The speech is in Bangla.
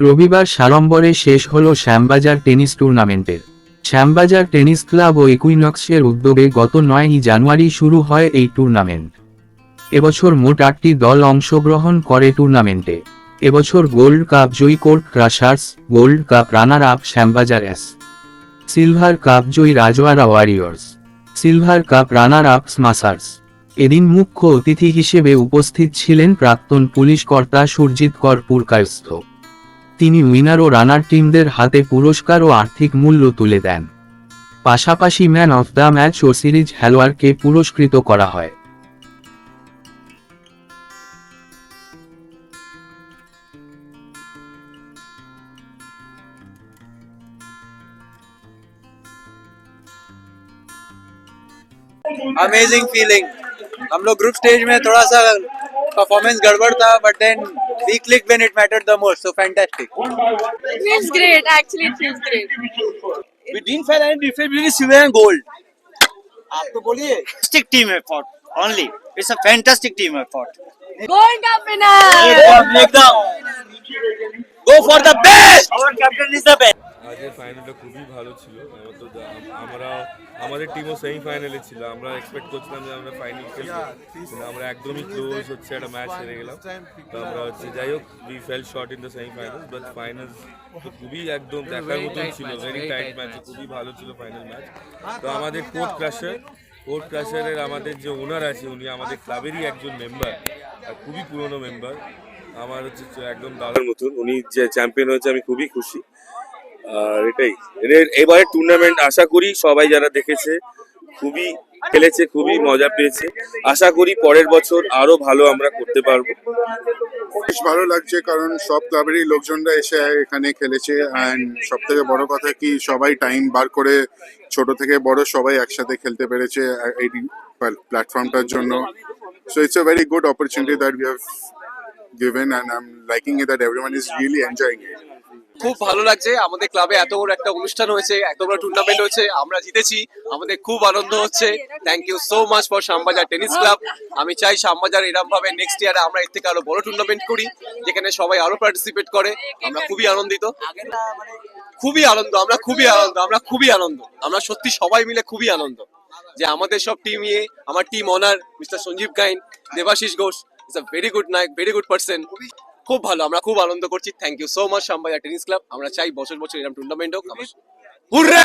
রবিবার সাড়ম্বরে শেষ হল শ্যামবাজার টেনিস টুর্নামেন্টের। শ্যামবাজার টেনিস ক্লাব ও ইকুইনক্সের উদ্যোগে গত নয়ই জানুয়ারি শুরু হয় এই টুর্নামেন্ট। এবছর মোট আটটি দল অংশগ্রহণ করে টুর্নামেন্টে। এবছর গোল্ড কাপ জয়ী court crushers, gold cup runner up Shyambazar ace, silver cup জয়ী Rajwara warriors, silver cup runner up smashers. এদিন মুখ্য অতিথি হিসেবে উপস্থিত ছিলেন প্রাক্তন পুলিশ কর্তা সুরজিৎ কর পুরকায়স্থ। তিনি উইনার ও রানার টিমদের হাতে পুরস্কার ও আর্থিক মূল্য তুলে দেন পাশাপাশি ম্যান অফ দ্য ম্যাচ ও সিরিজ হেলোয়ারকে পুরস্কৃত করা হয় अमेजिंग फीलिंग हम लोग ग्रुप स्टेज में थोड़ा सा परफॉर्मेंस गड़बड़ था but then We click when it mattered the most so fantastic It feels great. Actually, it feels great. we didn't feel any difference between silver and gold आप तो बोलिए fantastic team effort only. It's a fantastic team effort. Going up in a. go for the best Our captain is the best. আজকের ফাইনালটা খুবই ভালো ছিল আমার তো আম- আমরা আমাদের টিমও সেমি ফাইনালে ছিল। আমরা এক্সপেক্ট করছিলাম যে আমরা ফাইনাল খেলব। কিন্তু আমরা একদমই ক্লোজ হচ্ছে একটা ম্যাচ হেরে গেলাম। তো আমরা হচ্ছে যাই হোক we fell short in the semi final but final তো খুবই একদম দেখার মতন ছিল। ভেরি টাইট ম্যাচ খুবই ভালো ছিল ফাইনাল ম্যাচ তো আমাদের কোর্ট ক্রাশার কোর্ট ক্রাশারের আমাদের যে ওনার আছে উনি আমাদের ক্লাবেরই একজন মেম্বার খুবই পুরনো মেম্বার আমার হচ্ছে একদম দাদার মতন উনি যে চ্যাম্পিয়ন হয়েছে আমি খুবই খুশি। আর এটাই। এবারে টুর্নামেন্ট আশা করি সবাই যারা দেখেছে, খুবই খেলেছে, খুবই মজা পেয়েছে। আশা করি পরের বছর আরও ভালো আমরা করতে পারব। বেশ ভালো লাগছে কারণ সব ক্লাবেরই লোকজনরা এসে এখানে খেলেছে। অ্যান্ড সব থেকে বড় কথা কি, সবাই টাইম বার করে ছোট থেকে বড় সবাই একসাথে খেলতে পেরেছে এই প্ল্যাটফর্মটার জন্য। So it's a very good opportunity that we have given and I'm liking it that everyone is really enjoying it. খুব ভালো লাগছে। আমাদের ক্লাবে এত বড় একটা অনুষ্ঠান হয়েছে, এত বড় টুর্নামেন্ট হয়েছে, আমরা জিতেছি, আমাদের খুব আনন্দ হচ্ছে। Thank you so much for Shyambazar tennis club আমি চাই শ্যামবাজার এরকম ভাবে নেক্সট ইয়ারে আমরা এর থেকে আরও বড় টুর্নামেন্ট করি, যেখানে সবাই আরও পার্টিসিপেট করে। আমরা খুবই আনন্দিত। খুবই আনন্দ, আমরা খুবই আনন্দ, আমরা খুবই আনন্দ। আমরা সত্যি সবাই মিলে খুবই আনন্দ। যে আমাদের সব টিম নিয়ে আমার team honour mister Sanjeev Gain, Debashis Ghosh is a very good nice very good person খুব ভালো আমরা খুব আনন্দ করছি। Thank you so much Sambaiya tennis club আমরা চাই বছর বছর এরকম টুর্নামেন্ট হোক। হুররে